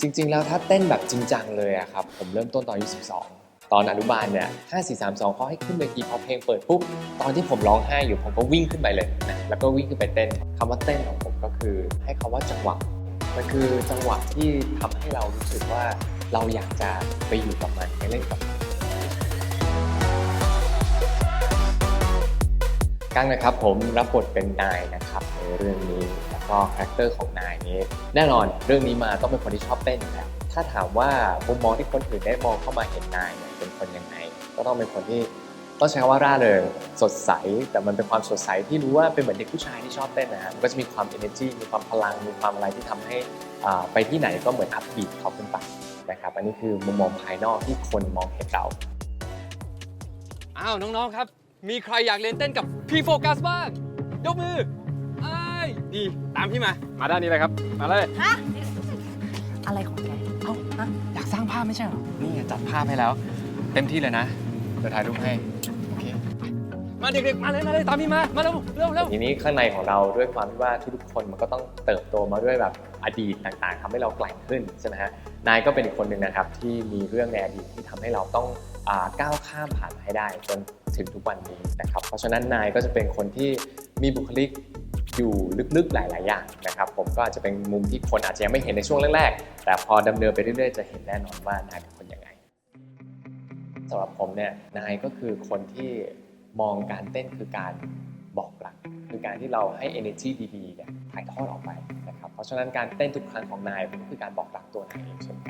จริง ๆ แล้วถ้าเต้นแบบจริงจังเลยอะครับ ผมเริ่มต้นตอนอายุ12 ตอนอนุบาลเนี่ย5 4 3 2เขาให้ขึ้นเวทีพอเพลงเปิดปุ๊บ ตอนที่ผมร้องไห้อยู่ผมก็วิ่งขึ้นไปเลยนะแล้วก็วิ่งขึ้นไปเต้นคำว่าเต้นของผมก็คือ ให้คำว่าจังหวะมันคือจังหวะที่ทำให้เรารู้สึกว่าเราอยากจะไปอยู่กับมันไปเล่นกับมัน กั้งนะครับ ผมรับบทเป็นนายนะครับในเรื่องนี้แล้วก็คาแรคเตอร์ของนายนี้ แน่นอนเรื่องนี้มาต้องเป็นคนที่ชอบเต้นอยู่แล้วถ้าถามว่ามุมมองที่คนอื่นได้มองเข้ามาเห็นนายเนี่ยเป็นคนยังไง ก็ต้องเป็นคนที่ต้องใช้คำว่าร่าเริงสดใส แต่มันเป็นความสดใสที่รู้ว่าเป็นเหมือนเด็กผู้ชายที่ชอบเต้นนะฮะมันก็จะมีความ energy มีความพลังมีความอะไรที่ทำให้อ่าไปที่ไหนก็เหมือนอัพบีทเขาขึ้นไปนะครับอันนี้คือมุมมองภายนอกที่คนมองเห็นเราอ้าวน้องๆครับ มีใครอยากเรียนเต้นกับพี่โฟกัสบ้าง ยกมือไอ้ายดีตามพี่มา มาด้านนี้เลยครับ มาเลย ฮะ อะไรของแก เอ้าฮะอยากสร้างภาพไม่ใช่เหรอ นี่ไงจัดภาพให้แล้ว เต็มที่เลยนะ เดี๋ยวถ่ายรูปให้ โอเค มาเด็กๆ มาเลยมาเลยตามพี่มา มาเร็วเร็วเร็ว ทีนี้ข้างในของเราด้วยความที่ว่าทุกๆคนมันก็ต้องเติบโตมาด้วยแบบอดีตต่างๆทำให้เราแกร่งขึ้นใช่ไหมฮะนายก็เป็นอีกคนหนึ่งนะครับที่มีเรื่องในอดีตที่ทำให้เราต้องอ่าก้าวข้ามผ่านมาให้ได้ จน ถึงทุกวันนี้นะครับเพราะฉะนั้นนายก็จะเป็นคนที่มีบุคลิกอยู่ลึกๆหลาย ๆ อย่างนะครับ ผมก็อาจจะเป็นมุมที่คนอาจจะยังไม่เห็นในช่วงแรกๆ แต่พอดำเนินไปเรื่อยๆ จะเห็นแน่นอนว่านายเป็นคนยังไงสำหรับผมเนี่ยนายก็คือคนที่มองการเต้นคือการบอกรักคือการที่เราให้ energy ดีๆเนี่ยถ่ายทอดออกไปนะครับเพราะฉะนั้นการเต้นทุกครั้งของนายก็คือการบอกรักตัวนายเองเช่นกัน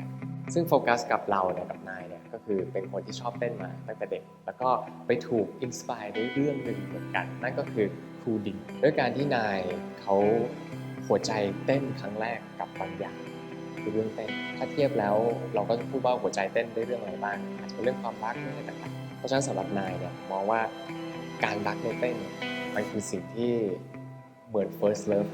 ซึ่งโฟกัสกับเราเนี่ยกับนายเนี่ยก็คือเป็นคนที่ชอบเต้นมาตั้งแต่เด็ก แล้วก็ไปถูกอินสปายด้วยเรื่องหนึ่งเหมือนกัน นั่นก็คือครูดิงด้วยการที่นายเขาหัวใจเต้นครั้งแรกกับบางอย่างคือเรื่องเต้น ถ้าเทียบแล้วเราก็จะพูดว่าหัวใจเต้นได้เรื่องอะไรบ้างอาจจะเป็นเรื่องความรักเรื่องอะไรต่างๆเพราะฉะนั้นสำหรับนายเนี่ยมองว่าการรักในเต้นมันคือสิ่งที่เหมือน first love